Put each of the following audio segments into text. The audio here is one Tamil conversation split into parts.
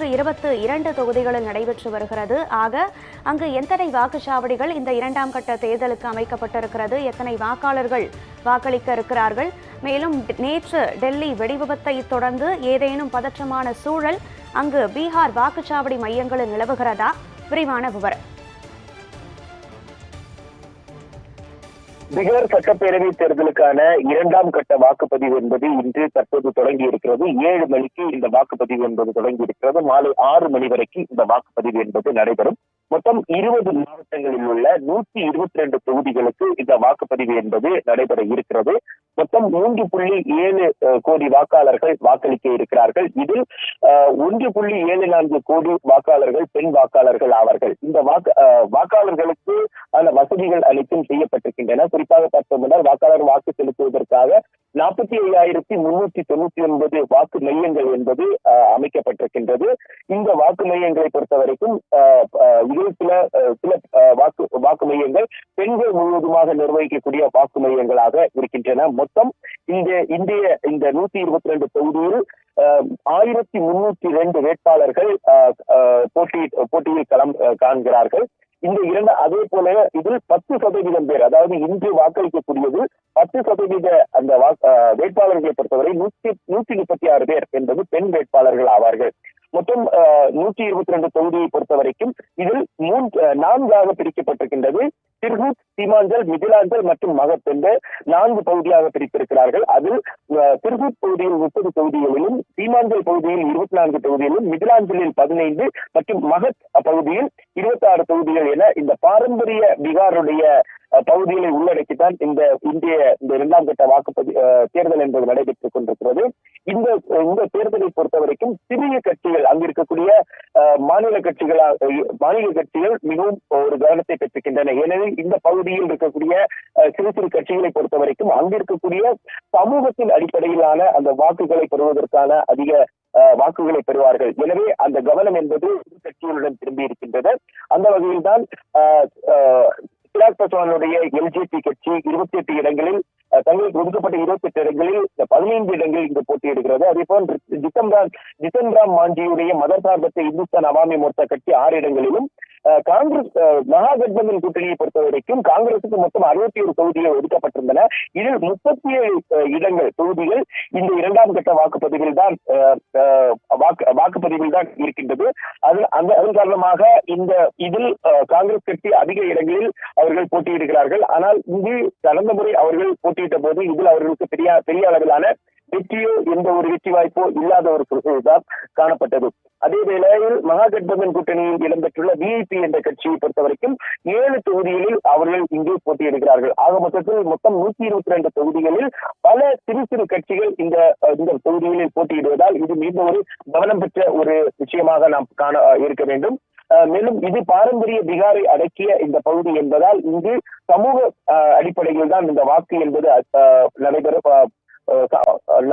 நூற்று இருபத்து இரண்டு தொகுதிகளில் நடைபெற்று வருகிறது. ஆக அங்கு எத்தனை வாக்குச்சாவடிகள் இந்த இரண்டாம் கட்ட தேர்தலுக்கு அமைக்கப்பட்டிருக்கிறது? எத்தனை வாக்காளர்கள் வாக்களிக்க இருக்கிறார்கள்? மேலும் நேற்று டெல்லி வெடிவிபத்தை தொடர்ந்து ஏதேனும் பதற்றமான சூழல் அங்கு பீகார் வாக்குச்சாவடி மையங்களில் நிலவுகிறதா? விரிவான விவரம். பீகார் சட்டப்பேரவை தேர்தலுக்கான இரண்டாம் கட்ட வாக்குப்பதிவு என்பது இன்று தற்போது தொடங்கி இருக்கிறது ஏழு மணிக்கு இந்த வாக்குப்பதிவு என்பது தொடங்கி இருக்கிறது மாலை ஆறு மணி வரைக்கும் இந்த வாக்குப்பதிவு என்பது நடைபெறும். மொத்தம் இருபது மாவட்டங்களில் உள்ள நூத்தி இருபத்தி ரெண்டு தொகுதிகளுக்கு இந்த வாக்குப்பதிவு என்பது நடைபெற இருக்கிறது. மொத்தம் மூன்று புள்ளி ஏழு கோடி வாக்காளர்கள் வாக்களிக்க இருக்கிறார்கள். இதில் ஒன்று புள்ளி ஏழு நான்கு கோடி வாக்காளர்கள் பெண் வாக்காளர்கள் ஆவார்கள். இந்த வாக்கு அஹ், வாக்காளர்களுக்கு அந்த வசதிகள் அனைத்தும் செய்யப்பட்டிருக்கின்றன. குறிப்பாக பார்த்தோம்னா வாக்காளர் வாக்கு செலுத்துவதற்காக நாற்பத்தி ஐயாயிரத்தி முன்னூத்தி தொண்ணூத்தி ஒன்பது வாக்கு மையங்கள் என்பது அஹ், அமைக்கப்பட்டிருக்கின்றது. இந்த வாக்கு மையங்களை பொறுத்த வரைக்கும் இதில் சில சில வாக்கு வாக்கு மையங்கள் பெண்கள் முழுவதுமாக நிர்வகிக்கக்கூடிய வாக்கு மையங்களாக இருக்கின்றன. மொத்தம் இந்த இந்திய இந்த நூத்தி இருபத்தி ரெண்டு தொகுதியில் ஆயிரத்தி முன்னூத்தி ரெண்டு வேட்பாளர்கள் போட்டி போட்டியில் களம் காண்கிறார்கள். இந்த இரண்டு அதே போல இதில் பத்து சதவீதம் பேர் அதாவது இன்று வாக்களிக்கக்கூடியது பத்து சதவீத அந்த அஹ், வேட்பாளர்களை பொறுத்தவரை நூத்தி நூத்தி முப்பத்தி ஆறு பேர் என்பது பெண் வேட்பாளர்கள் ஆவார்கள். மொத்தம் நூற்றி இருபத்தி ரெண்டு தொகுதியை பொறுத்த வரைக்கும் இதில் மூன்று நான்காக பிரிக்கப்பட்டிருக்கின்றது. திருகூத் சீமாஞ்சல் மிதிலாஞ்சல் மற்றும் மகத் என்ற நான்கு பகுதியாக பிரித்திருக்கிறார்கள். அதில் திருகூத் பகுதியில் முப்பது தொகுதிகளிலும் சீமாஞ்சல் பகுதியில் இருபத்தி நான்கு தொகுதிகளிலும் மிதிலாஞ்சலில் பதினைந்து மற்றும் மகத் பகுதியில் இருபத்தி ஆறு தொகுதிகள் என இந்த பாரம்பரிய பீகாருடைய அஹ், பகுதிகளை உள்ளடக்கித்தான் இந்த இந்திய இந்த இரண்டாம் கட்ட வாக்குப்பதி அஹ், தேர்தல் என்பது நடைபெற்றுக் கொண்டிருக்கிறது. இந்த இந்த தேர்தலை பொறுத்த வரைக்கும் சிறிய கட்சிகள் அங்கு இருக்கக்கூடிய அஹ், மாநில கட்சிகளா மாநில கட்சிகள் மிகவும் ஒரு கவனத்தை பெற்றிருக்கின்றன ஏனெனில் இந்த பகுதியில் இருக்கக்கூடிய அஹ், சிறு சிறு கட்சிகளை பொறுத்த வரைக்கும் அங்கு இருக்கக்கூடிய சமூகத்தின் அடிப்படையிலான அந்த வாக்குகளை பெறுவதற்கான அதிக வாக்குகளை பெறுவார்கள். எனவே அந்த கவனம் என்பது கட்சிகளுடன் திரும்பி இருக்கின்றது. அந்த வகையில் தான் சிராக் பாஸ்வானுடைய எல்ஜேபி கட்சி இருபத்தி எட்டு இடங்களில் தங்களுக்கு ஒதுக்கப்பட்ட இருபத்தி எட்டு இடங்களில் பதினைந்து இடங்கள் இங்கு போட்டியிடுகிறது. அதே போல் ஜித்தம்ராம் ஜித்தன்ராம் மாஞ்சியுடைய மதசார்பற்ற இந்துஸ்தான் அவாமி மோர்ச்சா கட்சி ஆறு இடங்களிலும் காங்கிரஸ் மகாகட்பந்தன் கூட்டணியை பொறுத்த வரைக்கும் காங்கிரசுக்கு மொத்தம் அறுபத்தி ஒரு தொகுதிகள் ஒதுக்கப்பட்டிருந்தன. இதில் முப்பத்தி ஏழு இடங்கள் தொகுதிகள் இந்த இரண்டாம் கட்ட வாக்குப்பதிவில் தான் அஹ், அஹ், வாக்கு வாக்குப்பதிவில் தான் இருக்கின்றது. அது அந்த அதன் காரணமாக இந்த இதில் அஹ், காங்கிரஸ் கட்சி அதிக இடங்களில் அவர்கள் போட்டியிடுகிறார்கள். ஆனால் இங்கு கடந்த முறை அவர்கள் போட்டியிட்ட போது இதில் அவர்களுக்கு பெரிய பெரிய அளவிலான வெற்றியோ எந்த ஒரு வெற்றி வாய்ப்போ இல்லாத ஒரு சூழ்நிலை தான் காணப்பட்டது. அதே வேளையில் மகாகட்பந்தன் கூட்டணியில் இடம்பெற்றுள்ள பிஐபி என்ற கட்சியை பொறுத்த வரைக்கும் ஏழு தொகுதிகளில் அவர்கள் இங்கு போட்டியிடுகிறார்கள். ஆக மொத்தத்தில் மொத்தம் நூத்தி இருபத்தி ரெண்டு தொகுதிகளில் பல சிறு சிறு கட்சிகள் இந்த இந்த தொகுதிகளில் போட்டியிடுவதால் இது மிக ஒரு கவனம் பெற்ற ஒரு விஷயமாக நாம் காண இருக்க வேண்டும். அஹ், மேலும் இது பாரம்பரிய பீகாரை அடக்கிய இந்த பகுதி என்பதால் இங்கு சமூக அடிப்படையில் தான் இந்த வாக்கு என்பது நடைபெற அஹ்,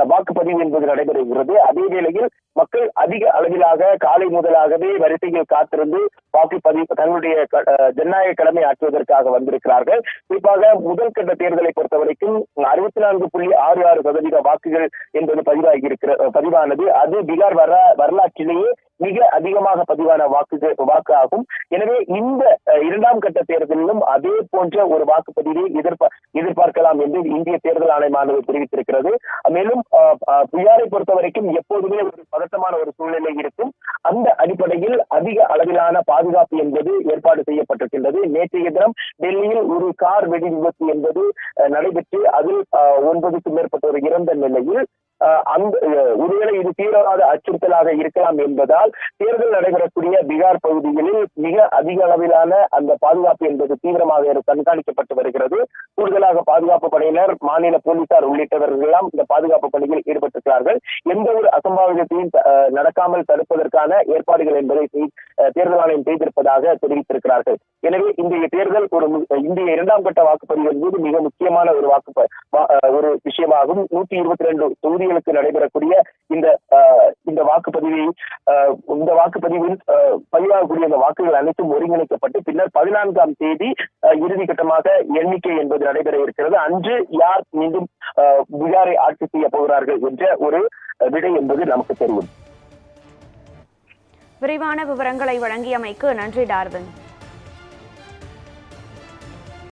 வாக்குப்பதிவு என்பது நடைபெறுகிறது. அதே வேளையில் மக்கள் அதிக அளவிலாக காலை முதலாகவே வரிசையில் காத்திருந்து வாக்குப்பதிவு தங்களுடைய அஹ், ஜனநாயக கடமை ஆற்றுவதற்காக வந்திருக்கிறார்கள். குறிப்பாக முதல் கட்ட தேர்தலை பொறுத்தவரைக்கும் அறுபத்தி நான்கு புள்ளி ஆறு ஆறு சதவீத வாக்குகள் என்பது பதிவாகி இருக்கிற பதிவானது. அது பீகார் வர வரலாற்றிலேயே மிக அதிகமாக பதிவான வாக்கு வாக்கு ஆகும் எனவே இந்த இரண்டாம் கட்ட தேர்தலிலும் அதே போன்ற ஒரு வாக்குப்பதிவை எதிர்பார் எதிர்பார்க்கலாம் என்று இந்திய தேர்தல் ஆணையமானது தெரிவித்திருக்கிறது. மேலும் அஹ், புயாரை பொறுத்த வரைக்கும் எப்போதுமே ஒரு பதட்டமான ஒரு சூழ்நிலை இருக்கும். அந்த அடிப்படையில் அதிக அளவிலான பாதுகாப்பு என்பது ஏற்பாடு செய்யப்பட்டிருக்கின்றது. நேற்றைய தினம் டெல்லியில் ஒரு கார் வெடி விபத்து என்பது அஹ், நடைபெற்று அதில் ஒன்பதுக்கும் மேற்பட்டோர் இறந்த நிலையில் அந்த ஒருவேளை இது தீவிரவாத அச்சுறுத்தலாக இருக்கலாம் என்பதால் தேர்தல் நடைபெறக்கூடிய பீகார் பகுதிகளில் மிக அதிக அளவிலான அந்த பாதுகாப்பு என்பது தீவிரமாக கண்காணிக்கப்பட்டு வருகிறது. கூடுதலாக பாதுகாப்பு படையினர் மாநில போலீசார் உள்ளிட்டவர்களெல்லாம் இந்த பாதுகாப்பு பணியில் ஈடுபட்டிருக்கிறார்கள். எந்த ஒரு அசம்பாவிதத்தையும் அஹ், நடக்காமல் தடுப்பதற்கான ஏற்பாடுகள் என்பதை தேர்தல் ஆணையம் செய்திருப்பதாக தெரிவித்திருக்கிறார்கள். எனவே இன்றைய தேர்தல் ஒரு இந்திய இரண்டாம் கட்ட வாக்குப்பதிவு என்பது மிக முக்கியமான ஒரு வாக்கு ஒரு விஷயமாகும். நூற்றி இருபத்தி ரெண்டு தொகுதிகளுக்கு நடைபெறக்கூடிய இந்த இந்த வாக்குப்பதிவை இந்த வாக்குப்பதிவில் பதிவாகக்கூடிய அந்த வாக்குகள் அனைத்தும் ஒருங்கிணைக்கப்பட்டு பின்னர் பதினான்காம் தேதி இறுதிக்கட்டமாக எண்ணிக்கை என்பது நடைபெற இருக்கிறது. அன்று யார் மீண்டும் பீகாரை ஆட்சி செய்ய போகிறார்கள் என்ற ஒரு விடை என்பது நமக்கு தெரியும். விரிவான விவரங்களை வழங்கியமைக்கு நன்றி டார்வின்.